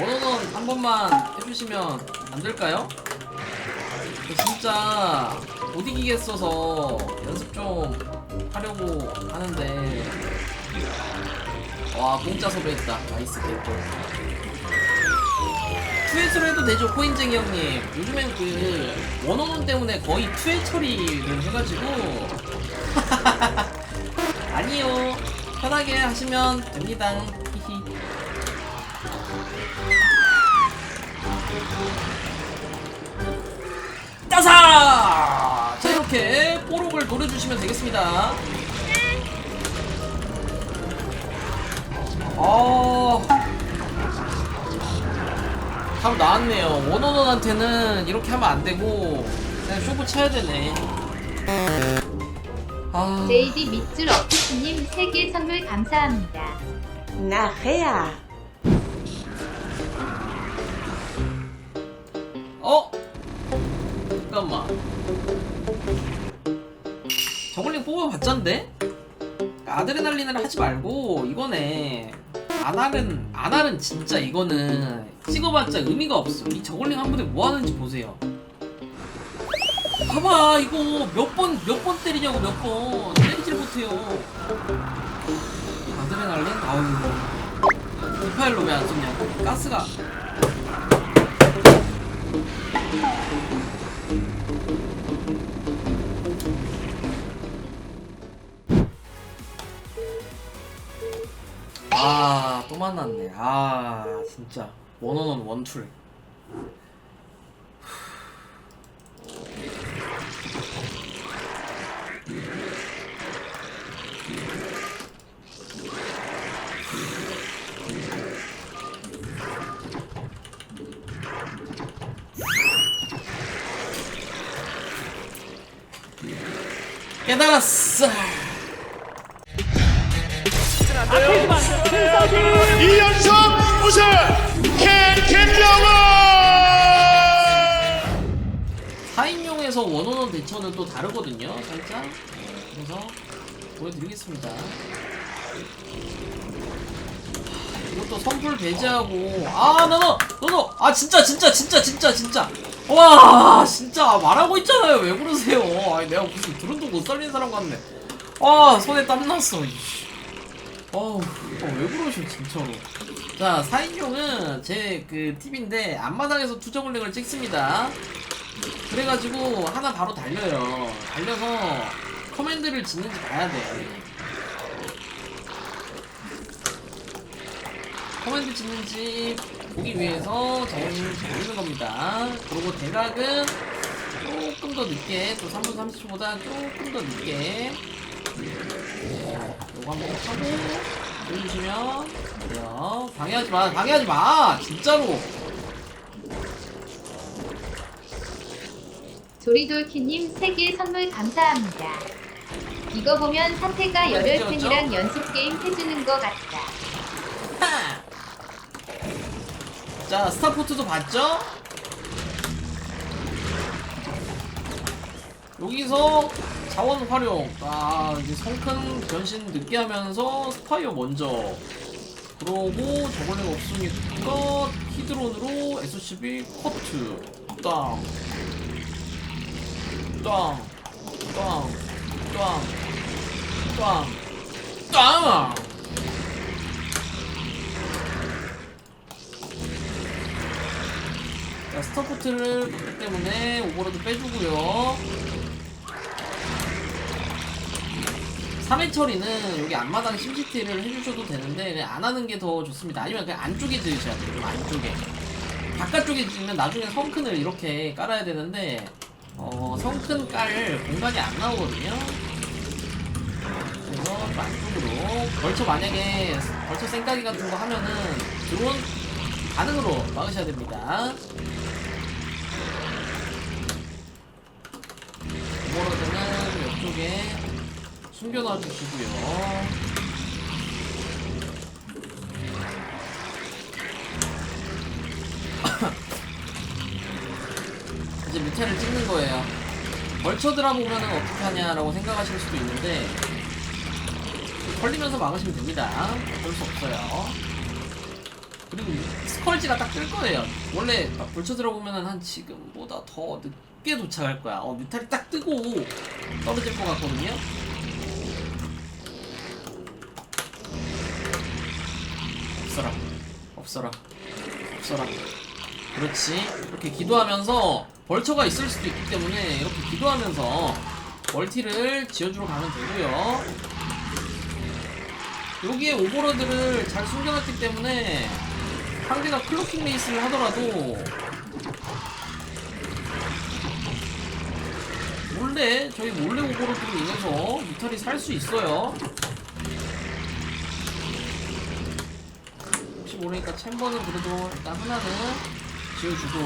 원원원 한 번만 해주시면 안 될까요? 저 진짜 못 이기겠어서 연습 좀 하려고 하는데. 와 공짜 섭외했다. 나이스 개꿀. 투회처로 해도 되죠 코인쟁이 형님? 요즘엔 그 원원원 때문에 거의 투회 처리를 해가지고. 아니요. 편하게 하시면 됩니다 따사! 자 이렇게 뽀록을 노려주시면 되겠습니다 어... 답 나왔네요 원원원한테는 이렇게 하면 안되고 그냥 쇼부 쳐야 되네 아... JD 밑줄 어피스님 3개 선물 감사합니다. 나해야 어? 잠깐만. 저글링 뽑아봤잔데? 아드레날린을 하지 말고 이거네. 아날은 아날은 진짜 이거는 찍어봤자 의미가 없어. 이 저글링 한 분에 뭐 하는지 보세요. 봐봐 이거 몇 번 몇 번 때리냐고 몇 번. 때리질 못해요. 아드레날린? 아유 이 파일로 왜 안 썼냐고. 가스가 아, 또 만났네. 아, 진짜. 원원원 원툴. 깨달았어. 이연성 우승 캔캔영어 4인용에서 원원원 대처는 또 다르거든요, 살짝. 그래서 보여드리겠습니다. 이것도 선풀 배제하고. 아 나도 너도 아 진짜 진짜 진짜 진짜 진짜. 와 진짜 말하고 있잖아요. 왜 그러세요? 아니 내가 무슨 드론도 못 살린 사람 같네. 아 손에 땀 났어. 이씨. 어우 어, 왜 그러셔 진짜로 자 4인용은 제 그 팁인데 앞마당에서 투저글링을 찍습니다 그래가지고 하나 바로 달려요. 달려서 커맨드를 짓는지 봐야 돼. 커맨드 짓는지 보기 위해서 저희는 돌리는 겁니다. 그리고 대각은 조금 더 늦게, 또 3분 30초보다 조금 더 늦게. 네, 요거 한번 하고 보여주시면 돼요. 방해하지 마, 방해하지 마! 진짜로! 조리돌키님 3개 선물 감사합니다. 이거 보면 사태가 열혈 팬이랑 연습 게임 해주는 것 같다. 하! 자, 스타포트도 봤죠? 여기서 자원 활용. 아, 이제 성큰 변신 늦게 하면서 스파이어 먼저. 그러고 저걸링 없으니까 히드론으로 SCB 커트. 땅. 땅. 땅. 땅. 땅. 땅! 자, 스타포트를 때문에 오버로드 빼주고요. 3회 처리는 여기 앞마당 심시티를 해주셔도 되는데 안 하는 게 더 좋습니다. 아니면 그냥 안쪽에 지으셔야 돼요. 좀 안쪽에. 바깥쪽에 지으면 나중에 성큰을 이렇게 깔아야 되는데 어, 성큰 깔 공간이 안 나오거든요. 그래서 좀 안쪽으로 벌처 만약에 벌처 생까기 같은 거 하면은 드론 반응으로 막으셔야 됩니다. 오버로드는 이쪽에 숨겨놔 주시고요. 이제 밑에를 찍는 거예요. 벌쳐드라 보면은 어떻게 하냐라고 생각하실 수도 있는데 걸리면서 막으시면 됩니다. 어쩔 수 없어요. 그리고 스컬지가 딱 뜰 거예요. 원래 막 벌쳐 들어보면은 한 지금보다 더 늦게 도착할 거야. 어, 뮤탈이 딱 뜨고 떨어질 것 같거든요. 없어라. 없어라. 없어라. 그렇지. 이렇게 기도하면서 벌처가 있을 수도 있기 때문에 이렇게 기도하면서 멀티를 지어주러 가면 되고요. 여기에 오버로드를 잘 숨겨놨기 때문에 상대가 클로킹 레이스를 하더라도 몰래 저희 몰래 오버로드로 인해서 뮤탈이 살 수 있어요. 혹시 모르니까 챔버는 그래도 일단 하나는 지어주고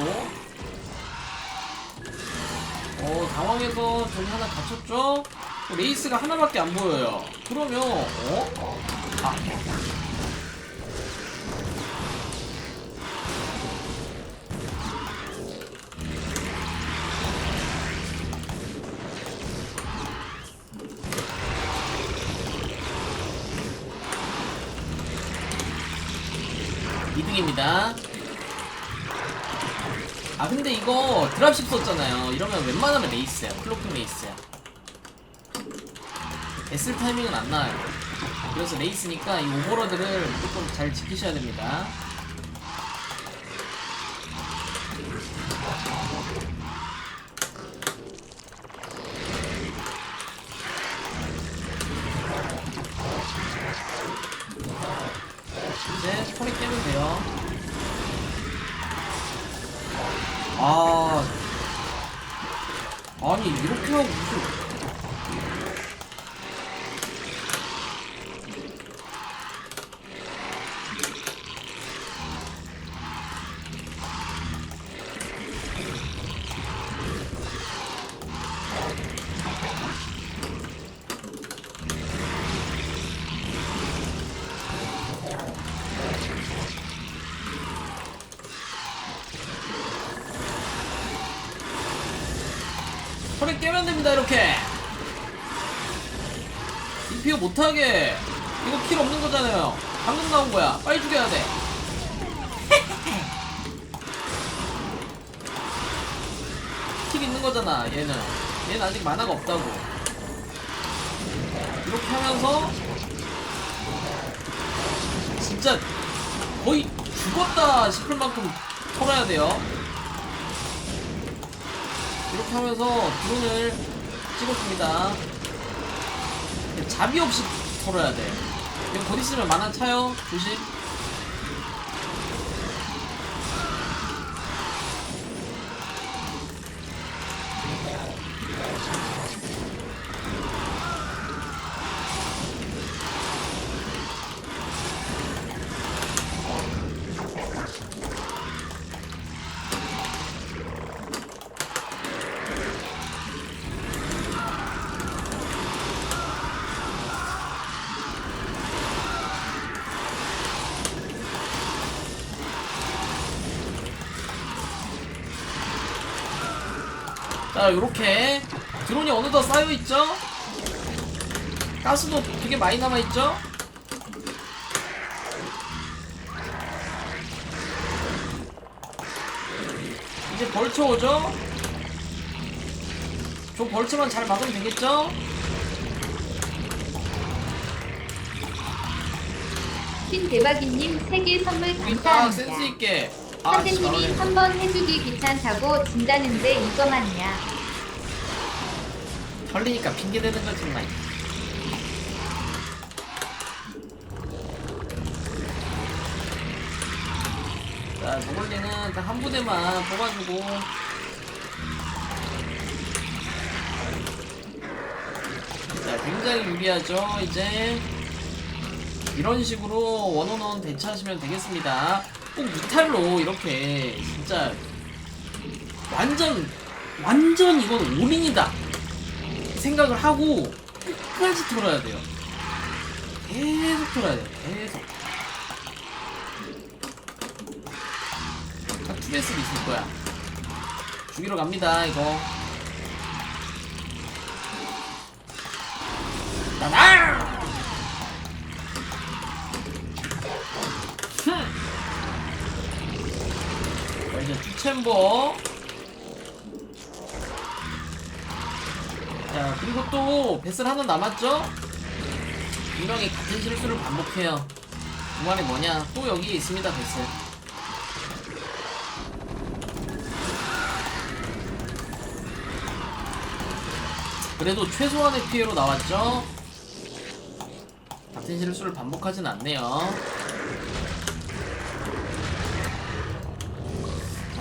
어 당황해서 저기 하나? 어, 레이스가 하나밖에 안 보여요. 그러면 어? 아. 싶었잖아요. 이러면 웬만하면 레이스야. 클로크 레이스야. 애쓸 타이밍은 안 나와요. 그래서 레이스니까 이 오버러드를 조금 잘 지키셔야 됩니다. 깨면 됩니다, 이렇게. 인피어 못하게. 이거 킬 없는 거잖아요. 방금 나온 거야. 빨리 죽여야 돼. 킬 있는 거잖아, 얘는. 얘는 아직 만화가 없다고. 이렇게 하면서 진짜 거의 죽었다 싶을 만큼 털어야 돼요. 이렇게 하면서 드론을 찍었습니다. 자비 없이 털어야 돼. 이거 곧 있으면 만화 차요. 조심. 자, 요렇게 드론이 어느덧 쌓여있죠? 가스도 되게 많이 남아있죠? 이제 벌쳐 오죠? 저 벌쳐만 잘 막으면 되겠죠? 신 대박이님 세계 선물 감사합니다. 있게. 아, 진짜 선생님이. 한 번 해주기 귀찮다고 진다는데 이거 맞냐? 털리니까 핑계 대는 거지, 정말. 자, 노골리는 딱한 부대만 뽑아주고. 자, 굉장히 유리하죠, 이제. 이런 식으로 원원원 대처하시면 되겠습니다. 꼭 무탈로 이렇게 진짜 완전 완전 이건 올인이다 생각을 하고 끝까지 털어야 돼요. 계속 털어야 돼요. 계속. 딱 투베스도 있을 거야. 죽이러 갑니다, 이거. 따당! 주챔버. 자, 그리고 또 베슬 하나 남았죠? 분명히 같은 실수를 반복해요. 그 말이 뭐냐? 또 여기 있습니다, 베슬. 그래도 최소한의 피해로 나왔죠? 같은 실수를 반복하진 않네요.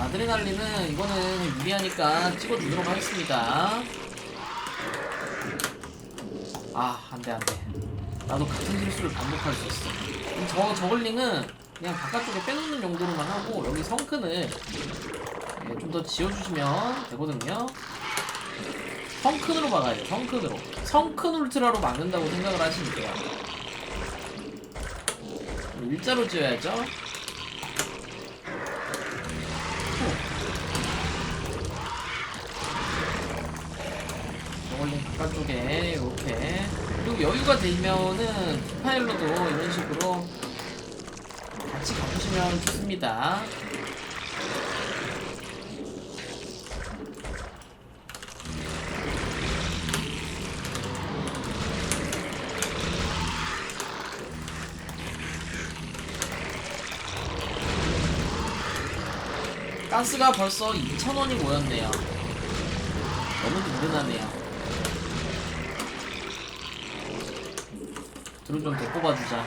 아드레날린은 이거는 유리하니까 찍어주도록 하겠습니다. 아, 안 돼, 안 돼. 나도 같은 실수를 반복할 수 있어. 저, 저글링은 그냥 바깥쪽에 빼놓는 용도로만 하고, 여기 성큰을 좀더 지어주시면 되거든요. 성큰으로 막아야 돼, 성큰으로. 성큰 울트라로 막는다고 생각을 하시면 돼요. 일자로 지어야죠. 저걸링 바깥쪽에 이렇게. 그리고 여유가 되면은 디파일러도 이런 식으로 같이 가보시면 좋습니다. 가스가 벌써 2,000원이 모였네요. 너무 든든하네요 드론 좀 데리고 봐주자.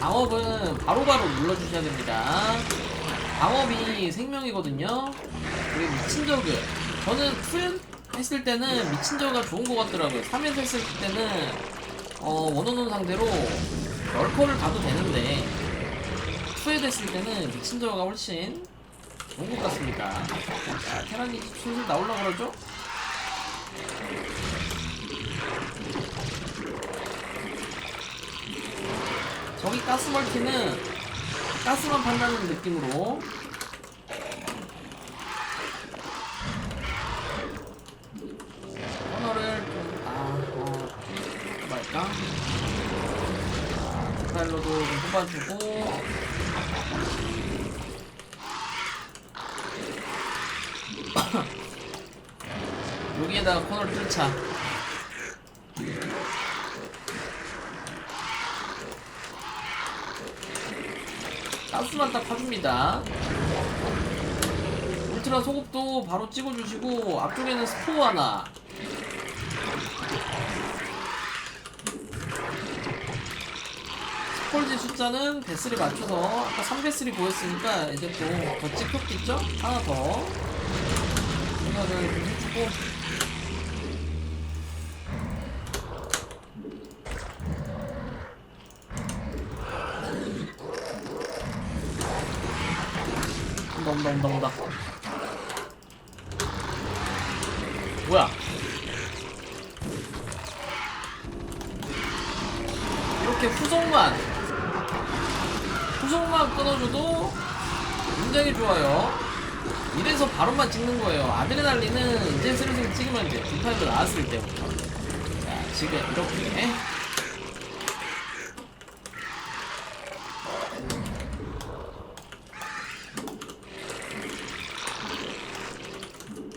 방업은 바로바로 눌러주셔야 됩니다. 방업이 생명이거든요. 우리 미친 저그. 저는 풀 했을 때는 미친 저그가 좋은 것 같더라고요. 3회 했을 때는 어, 원원원 상대로 럴커를 가도 되는데 투에 됐을 때는 미친 저그가 훨씬 좋은 것 같습니다. 자, 테란이 슬슬 나오려고 그러죠? 가스 멀티는 가스만 판다는 느낌으로. 코너를 좀, 아, 어, 말까? 디파일러도 좀 뽑아주고. 여기에다가 코너를 뚫자 파줍니다. 울트라 소급도 바로 찍어주시고 앞쪽에는 스포 하나. 스폴지 숫자는 배슬에 맞춰서 아까 3배슬이 보였으니까 이제 또 더 찍혔겠죠? 하나 더 생각을 좀 해주고 온다 온다 온다 온다 뭐야 이렇게 후속만 후속만 끊어줘도 굉장히 좋아요. 이래서 바로만 찍는 거예요. 아드레날린은 이제 슬슬 찍으면 돼요 디파이브 나왔을 때부터. 자 지금 이렇게.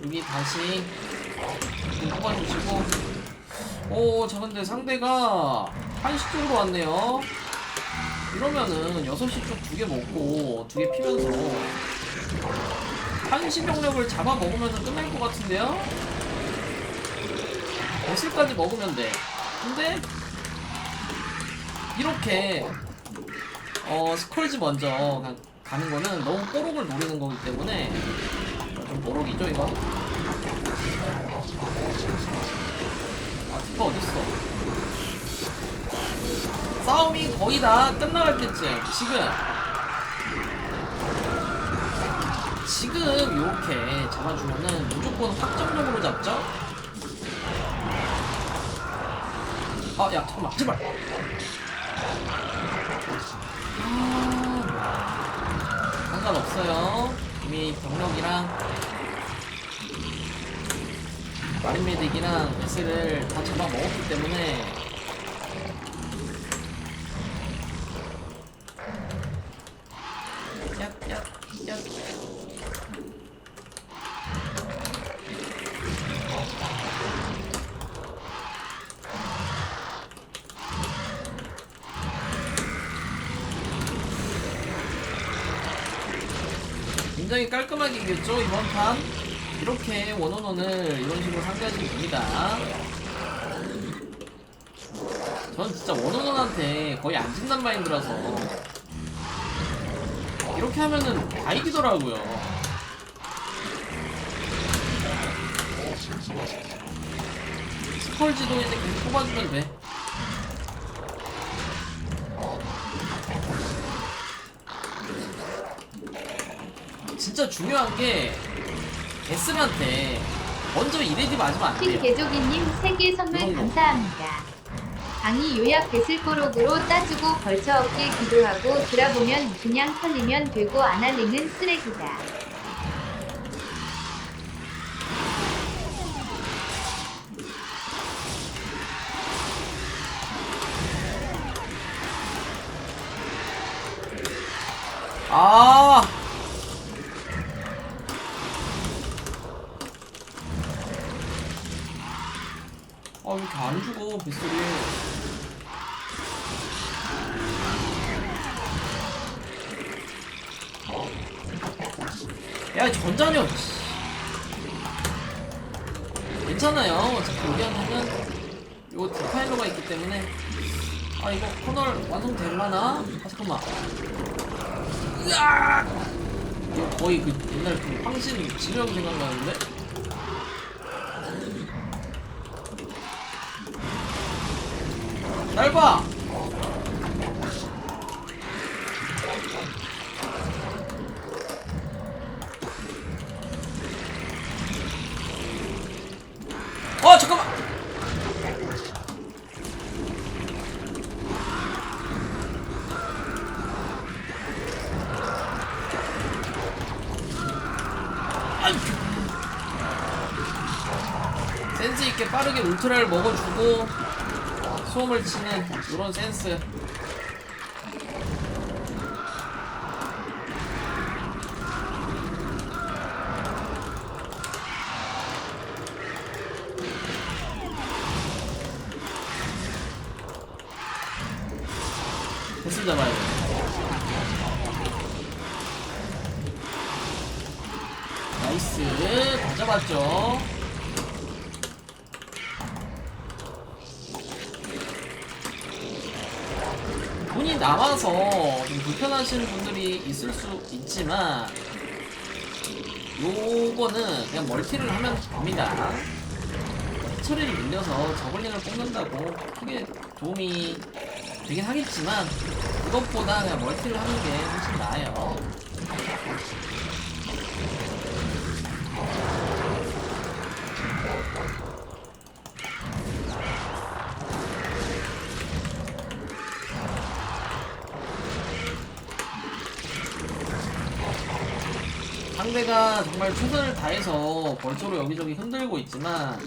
여기 다시 좀 뽑아주시고. 오, 저 근데 상대가 한시 쪽으로 왔네요. 이러면은 6시 쪽 두 개 먹고 두 개 피면서 한시 병력을 잡아 먹으면 끝날 것 같은데요? 배슬까지 먹으면 돼. 근데 이렇게 어 스컬지 먼저 가, 가는 거는 너무 뽀록을 노리는 거기 때문에 좀 뽀록이죠 이거? 아 디파 어딨어 싸움이 거의 다 끝나갈 때쯤 지금. 지금 이렇게 잡아주면은 무조건 확정적으로 잡죠? 아 야 잠깐만 제발. 아 상관없어요. 이미 병력이랑 마린메딕이랑 베스를 다 잡아 먹었기 때문에 깔끔하게 이겼죠 이번 판? 이렇게 원원원을 이런 식으로 상대하시면 됩니다. 전 진짜 원원원한테 거의 안 진단 마인드라서. 이렇게 하면은 다 이기더라고요. 스컬지도 이제 계속 뽑아주면 돼 진짜 중요한 게 S한테 먼저 이레디 맞으면 안 돼요. 킹개조기님 3개 선물. 감사합니다. 강의 요약 배슬꼬록으로 따주고 벌쳐 없게 기도하고 들어보면 그냥 털리면 되고 아날링은 쓰레기다. 아. 아, 왜 죽어, 빗소리. 야, 전자녀. 씨. 괜찮아요. 어차피 우리한테는 요 디파일러가 있기 때문에. 아, 이거 커널 완성될라나? 아, 잠깐만. 으악! 이거 거의 그 옛날 그 황신 진영 생각나는데? 날 봐! 어 잠깐만! 센스 있게 빠르게 울트라를 먹어주고 소음을 치는 이런 센스 잡아야 돼. 나이스 다 잡았죠 돈이 좀 불편하신 분들이 있을 수 있지만 요거는 그냥 멀티를 하면 됩니다. 처리를 밀려서 저글링을 뽑는다고 크게 도움이 되긴 하겠지만 그것보다 그냥 멀티를 하는 게 훨씬 나아요 상대가 정말 최선을 다해서 벌초로 여기저기 흔들고 있지만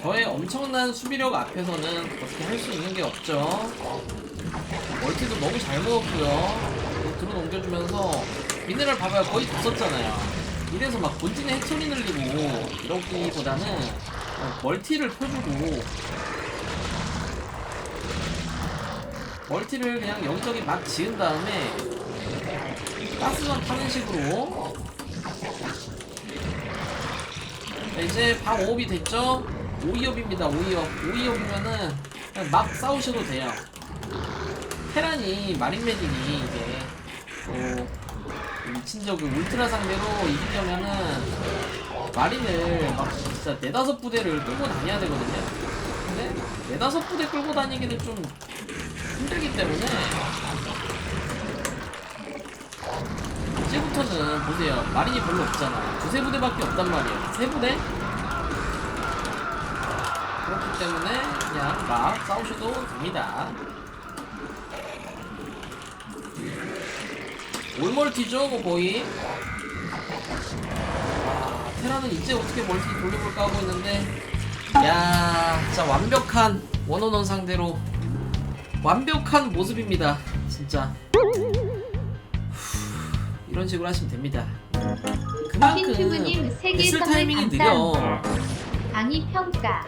저의 엄청난 수비력 앞에서는 어떻게 할 수 있는 게 없죠. 멀티도 너무 잘 먹었고요. 들어 넘겨주면서 미네랄 봐봐요 거의 다 썼잖아요. 이래서 막 본진에 해처리 늘리고 이러기보다는 멀티를 펴주고 멀티를 그냥 여기저기 막 지은 다음에 가스만 타는 식으로 자, 이제 방 5업이 됐죠? 5위업입니다 5위업. 5위업이면은 그냥 막 싸우셔도 돼요. 테란이 마린 메딕이 이게 또 미친 적을 울트라 상대로 이기려면은 마린을 막 진짜 네다섯 부대를 끌고 다녀야 되거든요. 근데 네다섯 부대 끌고 다니기는 좀 힘들기 때문에 이제부터는 보세요. 마린이 별로 없잖아 두세 부대밖에 없단 말이에요. 세 부대? 그렇기 때문에 그냥 막 싸우셔도 됩니다. 올멀티죠 뭐 거의? 와, 테라는 이제 어떻게 멀티 돌려볼까 하고 있는데. 야 진짜 완벽한 원원원 상대로 완벽한 모습입니다 진짜 이런 식으로 하시면 됩니다. 그만큼 신튜브님 세개 선물 타이밍이 느려. 감사합니다. 강의 평가